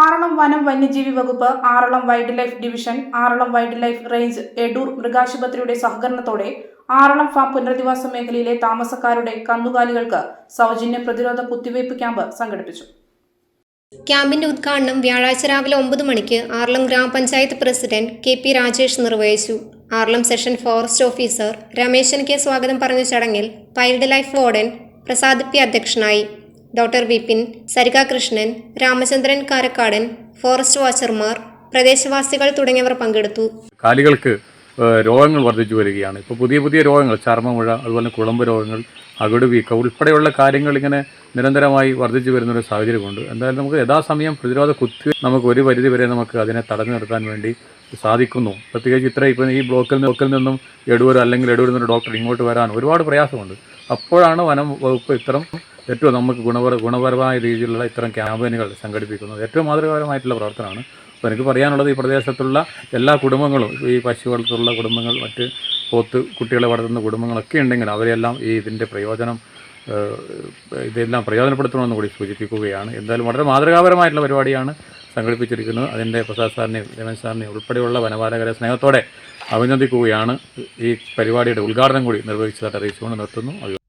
ആറളം വനം വന്യജീവി വകുപ്പ് Aralam wild life division Aralam wild life range Edoor മൃഗാശുപത്രിയുടെ സഹകരണത്തോടെ ആറളം ഫാം പുനരധിവാസ മേഖലയിലെ താമസക്കാരുടെ കന്നുകാലികൾക്ക് സൗജന്യ പ്രതിരോധ കുത്തിവയ്പ് ക്യാമ്പ് സംഘടിപ്പിച്ചു. ക്യാമ്പിന്റെ ഉദ്ഘാടനം വ്യാഴാഴ്ച രാവിലെ ഒമ്പത് മണിക്ക് ആറളം ഗ്രാമപഞ്ചായത്ത് പ്രസിഡന്റ് കെ പി രാജേഷ് നിർവഹിച്ചു. Aralam section forest officer Rameshan K സ്വാഗതം പറഞ്ഞ ചടങ്ങിൽ wild life warden Prasad P അധ്യക്ഷനായി. ഡോക്ടർ വിപിൻ സരിക കൃഷ്ണൻ രാമചന്ദ്രൻ കാരക്കാടൻ ഫോറസ്റ്റ് വാച്ചർമാർ പ്രദേശവാസികൾ തുടങ്ങിയവർ പങ്കെടുത്തു. കാലികൾക്ക് രോഗങ്ങൾ വർദ്ധിച്ചു വരികയാണ്. ഇപ്പോൾ പുതിയ പുതിയ രോഗങ്ങൾ ചർമ്മമുഴ അതുപോലെ കുളമ്പ് രോഗങ്ങൾ അകട് വീക്കം ഉൾപ്പെടെയുള്ള കാര്യങ്ങൾ ഇങ്ങനെ നിരന്തരമായി വർദ്ധിച്ചു വരുന്നൊരു സാഹചര്യമുണ്ട്. എന്തായാലും നമുക്ക് യഥാസമയം പ്രതിരോധ കുത്തി നമുക്ക് ഒരു പരിധി വരെ നമുക്ക് അതിനെ തടഞ്ഞു നിർത്താൻ വേണ്ടി സാധിക്കുന്നു. പ്രത്യേകിച്ച് ഇത്ര ഇപ്പം ഈ ബ്ലോക്കിൽ ബ്ലോക്കിൽ നിന്നും എടൂർ അല്ലെങ്കിൽ എടൂരിൽ നിന്ന് ഡോക്ടർ ഇങ്ങോട്ട് വരാൻ ഒരുപാട് പ്രയാസമുണ്ട്. അപ്പോഴാണ് വനം വകുപ്പ് ഇത്തരം ഏറ്റവും നമുക്ക് ഗുണപര ഗുണപരമായ രീതിയിലുള്ള ഇത്തരം ക്യാമ്പയിനുകൾ സംഘടിപ്പിക്കുന്നത് ഏറ്റവും മാതൃകാപരമായിട്ടുള്ള പ്രവർത്തനമാണ്. അപ്പോൾ എനിക്ക് പറയാനുള്ളത് ഈ പ്രദേശത്തുള്ള എല്ലാ കുടുംബങ്ങളും ഈ പശു വളർത്തുള്ള കുടുംബങ്ങൾ മറ്റ് പോത്ത് കുട്ടികളെ വളർത്തുന്ന കുടുംബങ്ങളൊക്കെ ഉണ്ടെങ്കിൽ അവരെല്ലാം ഈ ഇതിന്റെ പ്രയോജനം ഇതെല്ലാം പ്രയോജനപ്പെടുത്തണമെന്ന് കൂടി സൂചിപ്പിക്കുകയാണ്. എന്തായാലും വളരെ മാതൃകാപരമായിട്ടുള്ള പരിപാടിയാണ് സംഘടിപ്പിച്ചിരിക്കുന്നത്. അതിന്റെ പ്രസാദ് സാറിനെയും രമേശ് സാറിനെയും ഉൾപ്പെടെയുള്ള വനപാലകരെ സ്നേഹത്തോടെ അഭിനന്ദിക്കുകയാണ്. ഈ പരിപാടിയുടെ ഉദ്ഘാടനം കൂടി നിർവഹിച്ചതായിട്ട് അറിയിച്ചുകൊണ്ട് നിർത്തുന്നു.